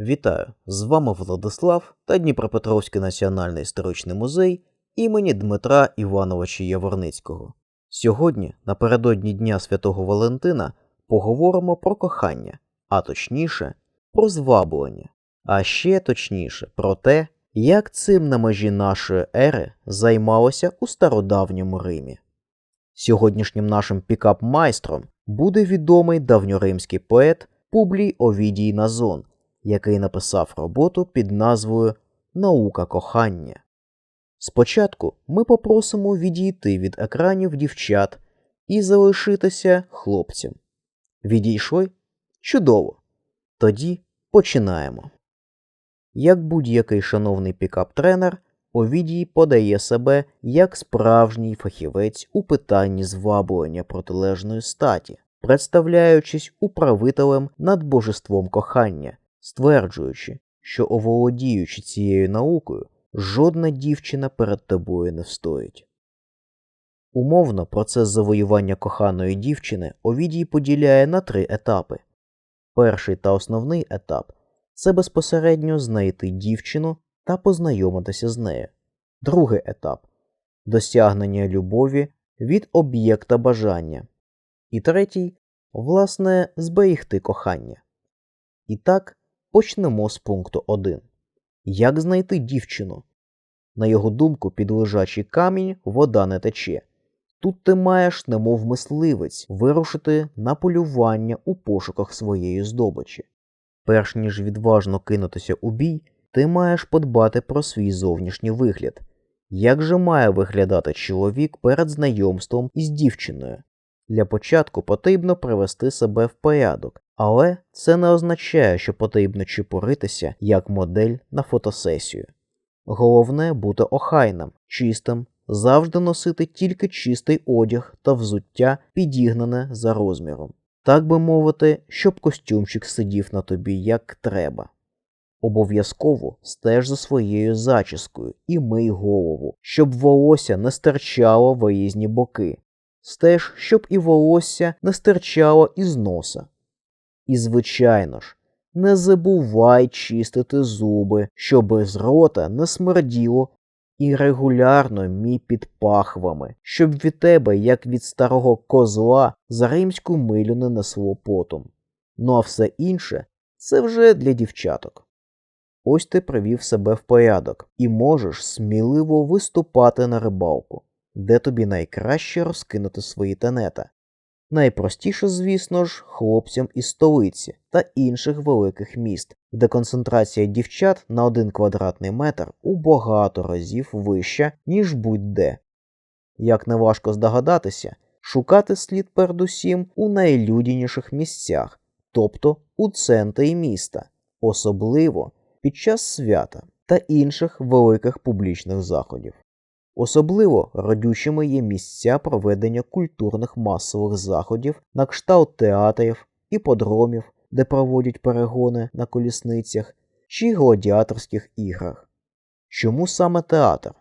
Вітаю! З вами Владислав та Дніпропетровський національний історичний музей імені Дмитра Івановича Яворницького. Сьогодні, напередодні Дня Святого Валентина, поговоримо про кохання, а точніше, про зваблення, а ще точніше про те, як цим на межі нашої ери займалося у стародавньому Римі. Сьогоднішнім нашим пікап-майстром буде відомий давньоримський поет Публій Овідій Назон, який написав роботу під назвою Наука кохання. Спочатку ми попросимо відійти від екранів дівчат і залишитися хлопцям. Відійшли? Чудово. Тоді починаємо. Як будь-який шановний пікап-тренер, Овідій подає себе як справжній фахівець у питанні зваблення протилежної статі, представляючись управителем над божеством кохання, стверджуючи, що оволодіючи цією наукою, жодна дівчина перед тобою не встоїть. Умовно, процес завоювання коханої дівчини Овідій поділяє на три етапи. Перший та основний етап це безпосередньо знайти дівчину та познайомитися з нею. Другий етап досягнення любові від об'єкта бажання. І третій власне зберігти кохання. І так, почнемо з пункту 1. Як знайти дівчину? На його думку, під лежачий камінь вода не тече. Тут ти маєш, немов мисливець, вирушити на полювання у пошуках своєї здобичі. Перш ніж відважно кинутися у бій, ти маєш подбати про свій зовнішній вигляд. Як же має виглядати чоловік перед знайомством із дівчиною? Для початку потрібно привести себе в порядок, але це не означає, що потрібно чепуритися як модель на фотосесію. Головне бути охайним, чистим, завжди носити тільки чистий одяг та взуття, підігнане за розміром. Так би мовити, щоб костюмчик сидів на тобі як треба. Обов'язково стеж за своєю зачіскою і мий голову, щоб волосся не стирчало в різні боки. Стеж, щоб і волосся не стирчало із носа. І, звичайно ж, не забувай чистити зуби, щоб з рота не смерділо, і регулярно мій під пахвами, щоб від тебе, як від старого козла, за римську милю не несло потом. Ну а все інше це вже для дівчаток. Ось ти привів себе в порядок і можеш сміливо виступати на рибалку, де тобі найкраще розкинути свої тенета. Найпростіше, звісно ж, хлопцям із столиці та інших великих міст, де концентрація дівчат на один квадратний метр у багато разів вища, ніж будь-де. Як неважко здогадатися, шукати слід передусім у найлюдяніших місцях, тобто у центрі міста, особливо під час свята та інших великих публічних заходів. Особливо родючими є місця проведення культурних масових заходів на кшталт театрів, іподромів, де проводять перегони на колісницях, чи гладіаторських іграх. Чому саме театр?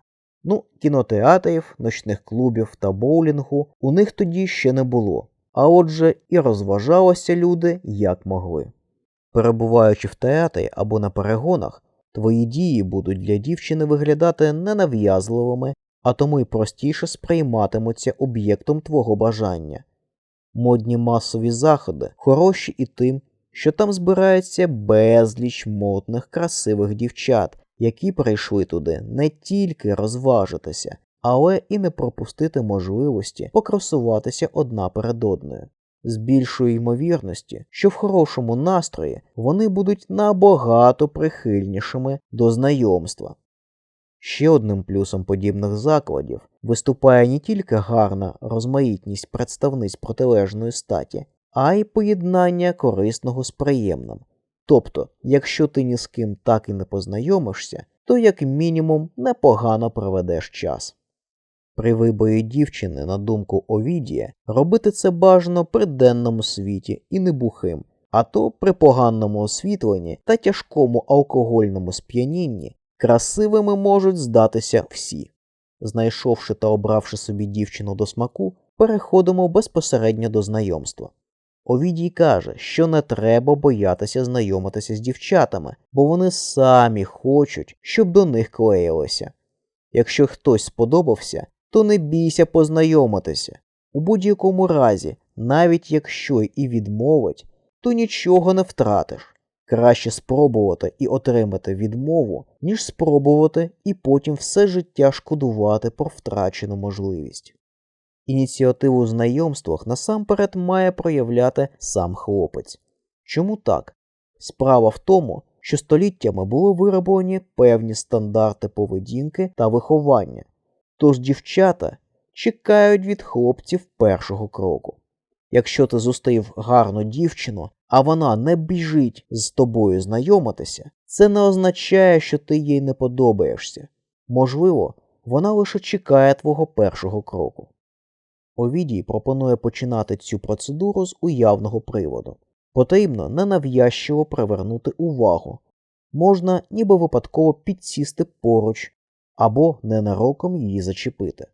Ну, кінотеатрів, ночних клубів та боулінгу у них тоді ще не було, а отже, і розважалися люди як могли. Перебуваючи в театрі або на перегонах, твої дії будуть для дівчини виглядати ненав'язливими а тому й простіше сприйматимуться об'єктом твого бажання. Модні масові заходи хороші і тим, що там збирається безліч модних красивих дівчат, які прийшли туди не тільки розважитися, але і не пропустити можливості покрасуватися одна перед одною. З більшої ймовірності, що в хорошому настрої вони будуть набагато прихильнішими до знайомства, Ще одним плюсом подібних закладів виступає не тільки гарна розмаїтність представниць протилежної статі, а й поєднання корисного з приємним. Тобто, якщо ти ні з ким так і не познайомишся, то як мінімум непогано проведеш час. При виборі дівчини, на думку Овідія, робити це бажано при денному світі і не бухим, а то при поганому освітленні та тяжкому алкогольному сп'янінні Красивими можуть здатися всі. Знайшовши та обравши собі дівчину до смаку, переходимо безпосередньо до знайомства. Овідій каже, що не треба боятися знайомитися з дівчатами, бо вони самі хочуть, щоб до них клеїлося. Якщо хтось сподобався, то не бійся познайомитися. У будь-якому разі, навіть якщо і відмовить, то нічого не втратиш. Краще спробувати і отримати відмову, ніж спробувати і потім все життя шкодувати про втрачену можливість. Ініціативу в знайомствах насамперед має проявляти сам хлопець. Чому так? Справа в тому, що століттями були вироблені певні стандарти поведінки та виховання, тож дівчата чекають від хлопців першого кроку. Якщо ти зустрів гарну дівчину, а вона не біжить з тобою знайомитися, це не означає, що ти їй не подобаєшся. Можливо, вона лише чекає твого першого кроку. Овідій пропонує починати цю процедуру з уявного приводу. Потрібно ненав'язчиво привернути увагу. Можна ніби випадково підсісти поруч або ненароком її зачепити.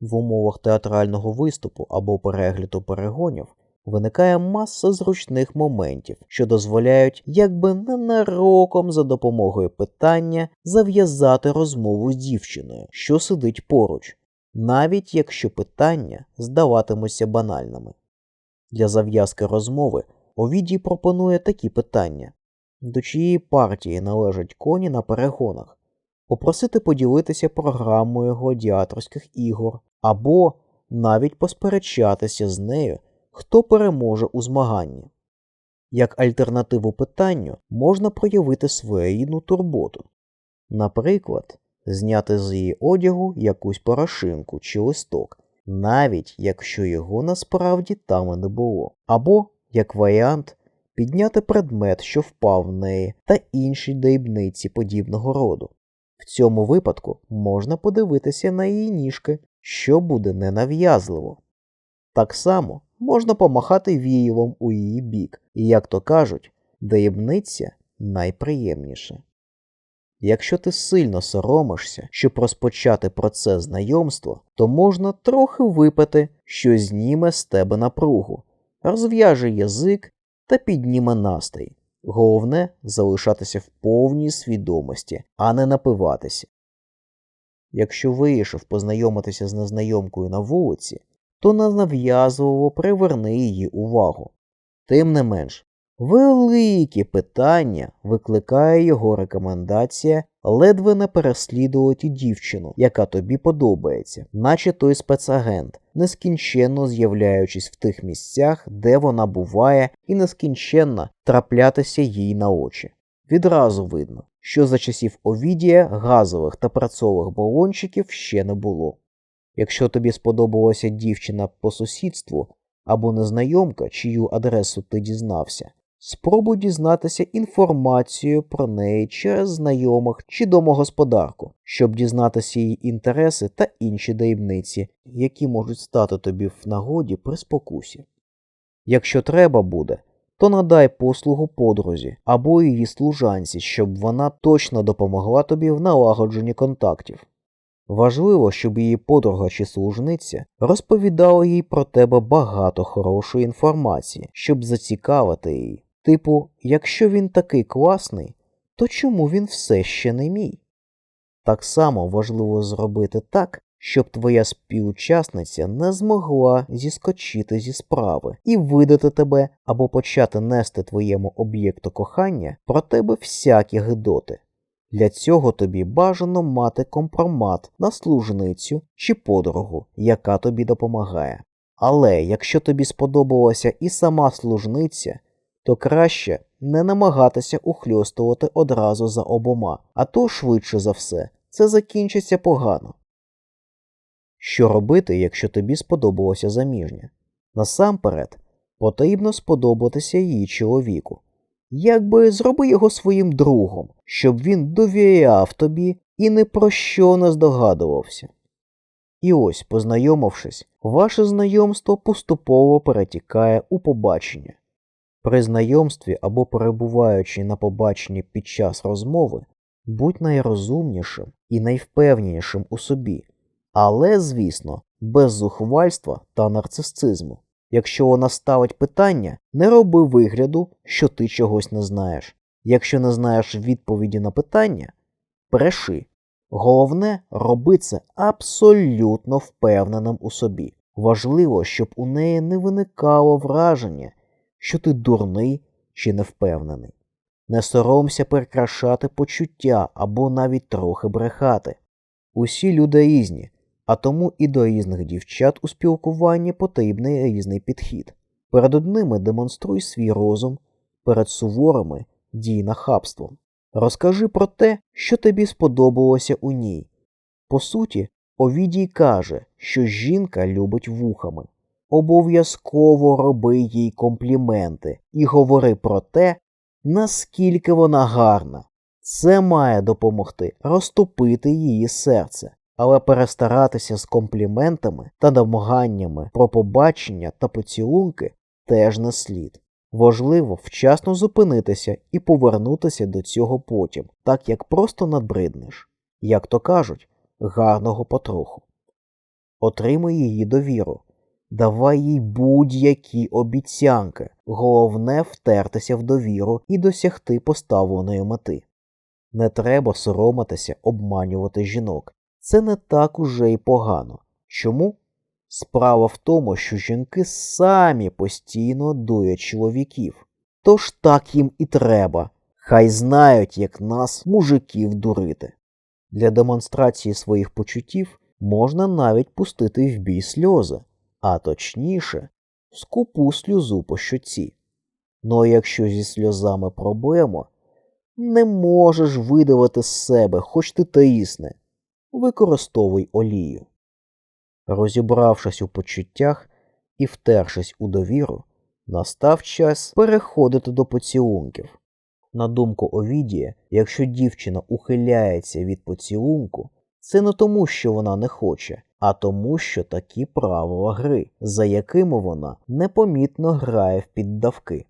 В умовах театрального виступу або перегляду перегонів виникає маса зручних моментів, що дозволяють якби ненароком за допомогою питання зав'язати розмову з дівчиною, що сидить поруч, навіть якщо питання здаватимуться банальними. Для зав'язки розмови Овідій пропонує такі питання. До чиєї партії належать коні на перегонах, попросити поділитися програмою гладіаторських ігор, або навіть посперечатися з нею, хто переможе у змаганні. Як альтернативу питанню можна проявити своєрідну турботу, наприклад, зняти з її одягу якусь порошинку чи листок, навіть якщо його насправді там і не було, або, як варіант, підняти предмет, що впав в неї, та інші дрібниці подібного роду. В цьому випадку можна подивитися на її ніжки, що буде ненав'язливо. Так само можна помахати віялом у її бік, і, як то кажуть, дрібниця найприємніше. Якщо ти сильно соромишся, щоб розпочати процес знайомства, то можна трохи випити, що зніме з тебе напругу, розв'яже язик та підніме настрій. Головне залишатися в повній свідомості, а не напиватися. Якщо вирішив познайомитися з незнайомкою на вулиці, то ненав'язливо приверни її увагу. Тим не менш, великі питання викликає його рекомендація ледве не переслідувати дівчину, яка тобі подобається, наче той спецагент, нескінченно з'являючись в тих місцях, де вона буває, і нескінченно траплятися їй на очі. Відразу видно, що за часів Овідія газових та працових балончиків ще не було. Якщо тобі сподобалася дівчина по сусідству або незнайомка, чию адресу ти дізнався, спробуй дізнатися інформацію про неї через знайомих чи домогосподарку, щоб дізнатися її інтереси та інші дрібниці, які можуть стати тобі в нагоді при спокусі. Якщо треба буде, то надай послугу подрузі або її служанці, щоб вона точно допомогла тобі в налагодженні контактів. Важливо, щоб її подруга чи служниця розповідала їй про тебе багато хорошої інформації, щоб зацікавити її. Типу, якщо він такий класний, то чому він все ще не мій? Так само важливо зробити так, щоб твоя співучасниця не змогла зіскочити зі справи і видати тебе або почати нести твоєму об'єкту кохання про тебе всякі гидоти. Для цього тобі бажано мати компромат на служницю чи подругу, яка тобі допомагає. Але якщо тобі сподобалася і сама служниця, то краще не намагатися ухльостувати одразу за обома, а то швидше за все це закінчиться погано. Що робити, якщо тобі сподобалося заміжня? Насамперед, потрібно сподобатися її чоловіку. Якби зроби його своїм другом, щоб він довіряв тобі і ні про що не здогадувався. І ось, познайомившись, ваше знайомство поступово перетікає у побачення. При знайомстві або перебуваючи на побаченні під час розмови, будь найрозумнішим і найвпевненішим у собі, але, звісно, без зухвальства та нарцисизму. Якщо вона ставить питання, не роби вигляду, що ти чогось не знаєш. Якщо не знаєш відповіді на питання, бреши. Головне, роби це абсолютно впевненим у собі. Важливо, щоб у неї не виникало враження, що ти дурний чи невпевнений. Не соромся прикрашати почуття або навіть трохи брехати. Усі люди різні, а тому і до різних дівчат у спілкуванні потрібний різний підхід. Перед одними демонструй свій розум, перед суворими дій нахабством. Розкажи про те, що тобі сподобалося у ній. По суті, Овідій каже, що жінка любить вухами. Обов'язково роби їй компліменти і говори про те, наскільки вона гарна. Це має допомогти розтопити її серце, але перестаратися з компліментами та намаганнями про побачення та поцілунки теж не слід. Важливо вчасно зупинитися і повернутися до цього потім, так як просто надбриднеш, як то кажуть, гарного потроху. Отримуй її довіру, давай їй будь-які обіцянки, головне втертися в довіру і досягти поставленої мети. Не треба соромитися обманювати жінок. Це не так уже й погано. Чому? Справа в тому, що жінки самі постійно дують чоловіків. Тож так їм і треба. Хай знають, як нас, мужиків, дурити. Для демонстрації своїх почуттів можна навіть пустити в бій сльози, а точніше, скупу сльозу по щоці. Ну а якщо зі сльозами проблема, не можеш видавати з себе, хоч ти трісне, використовуй олію. Розібравшись у почуттях і втершись у довіру, настав час переходити до поцілунків. На думку Овідія, якщо дівчина ухиляється від поцілунку, це не тому, що вона не хоче, а тому, що такі правила гри, за якими вона непомітно грає в піддавки.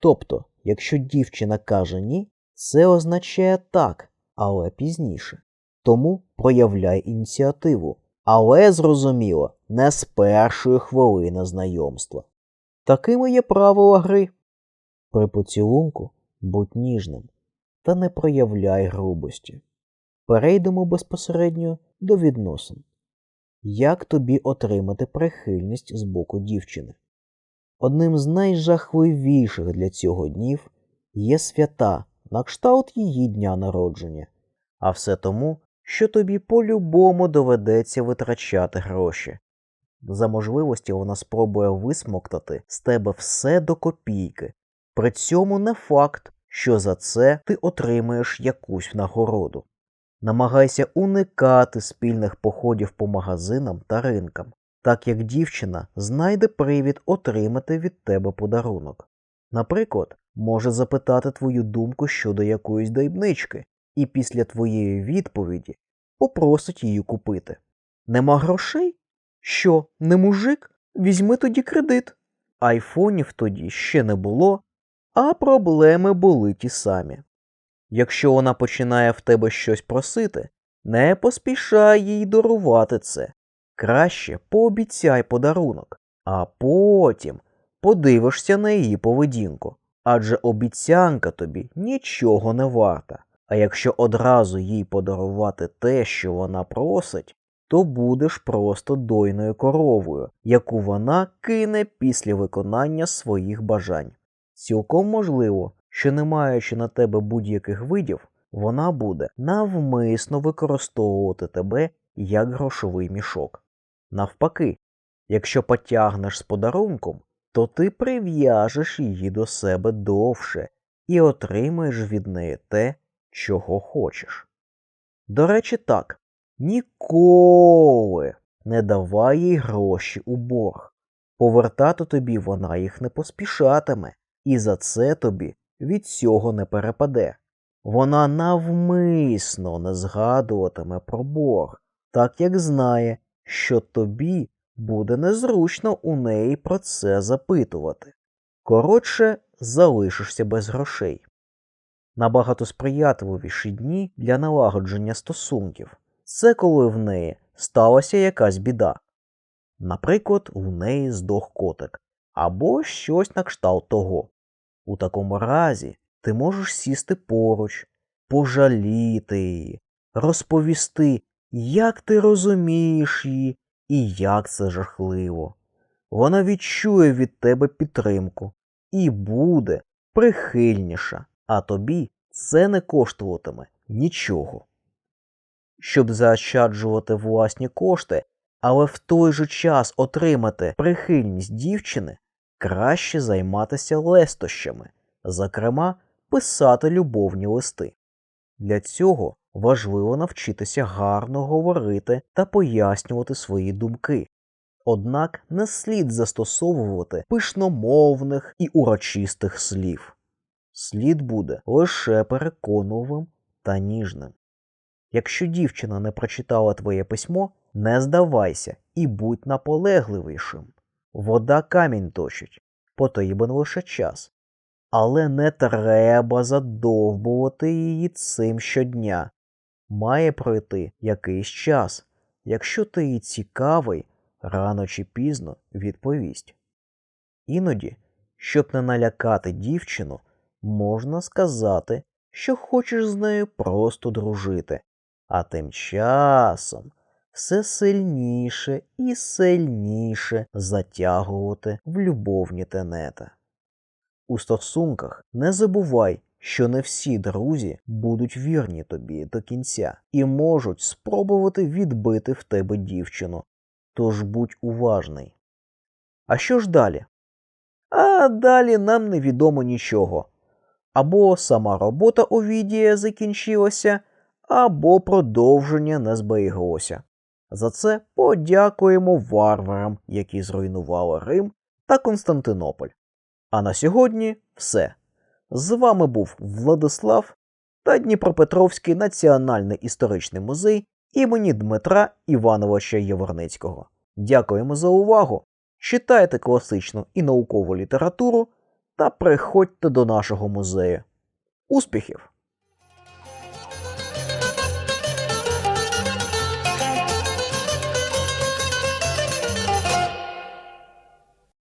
Тобто, якщо дівчина каже ні, це означає так, але пізніше. Тому проявляй ініціативу, але зрозуміло, не з першої хвилини знайомства. Такими є правила гри. При поцілунку будь ніжним та не проявляй грубості. Перейдемо безпосередньо до відносин. Як тобі отримати прихильність з боку дівчини? Одним з найжахливіших для цього днів є свята на кшталт її дня народження, а все тому, що тобі по-любому доведеться витрачати гроші. За можливості вона спробує висмоктати з тебе все до копійки, при цьому не факт, що за це ти отримаєш якусь нагороду. Намагайся уникати спільних походів по магазинам та ринкам, так як дівчина знайде привід отримати від тебе подарунок. Наприклад, може запитати твою думку щодо якоїсь дрібнички, і після твоєї відповіді попросить її купити. Нема грошей? Що, не мужик? Візьми тоді кредит. Айфонів тоді ще не було, а проблеми були ті самі. Якщо вона починає в тебе щось просити, не поспішай їй дарувати це. Краще пообіцяй подарунок, а потім подивишся на її поведінку. Адже обіцянка тобі нічого не варта. А якщо одразу їй подарувати те, що вона просить, то будеш просто дойною коровою, яку вона кине після виконання своїх бажань. Цілком можливо, що не маючи на тебе будь-яких видів, вона буде навмисно використовувати тебе як грошовий мішок. Навпаки, якщо потягнеш з подарунком, то ти прив'яжеш її до себе довше і отримаєш від неї те, чого хочеш. До речі, так, ніколи не давай їй гроші у борг. Повертати тобі вона їх не поспішатиме, і за це тобі від цього не перепаде. Вона навмисно не згадуватиме про борг, так як знає, що тобі буде незручно у неї про це запитувати. Коротше, залишишся без грошей. Набагато сприятливіші дні для налагодження стосунків це коли в неї сталася якась біда. Наприклад, у неї здох котик, або щось на кшталт того. У такому разі ти можеш сісти поруч, пожаліти її, розповісти, як ти розумієш її і як це жахливо. Вона відчує від тебе підтримку і буде прихильніша, а тобі це не коштуватиме нічого. Щоб заощаджувати власні кошти, але в той же час отримати прихильність дівчини, краще займатися лестощами, зокрема, писати любовні листи. Для цього важливо навчитися гарно говорити та пояснювати свої думки. Однак не слід застосовувати пишномовних і урочистих слів. Слід буде лише переконливим та ніжним. Якщо дівчина не прочитала твоє письмо, не здавайся і будь наполегливішим. Вода камінь точить, потрібен лише час. Але не треба задовбувати її цим щодня. Має пройти якийсь час. Якщо ти їй цікавий, рано чи пізно відповість. Іноді, щоб не налякати дівчину, можна сказати, що хочеш з нею просто дружити, а тим часом все сильніше і сильніше затягувати в любовні тенета. У стосунках не забувай, що не всі друзі будуть вірні тобі до кінця і можуть спробувати відбити в тебе дівчину. Тож будь уважний. А що ж далі? А далі нам невідомо нічого. Або сама робота Овідія закінчилася, або продовження не зберіглося. За це подякуємо варварам, які зруйнували Рим та Константинополь. А на сьогодні все. З вами був Владислав та Дніпропетровський національний історичний музей імені Дмитра Івановича Яворницького. Дякуємо за увагу! Читайте класичну і наукову літературу та приходьте до нашого музею. Успіхів!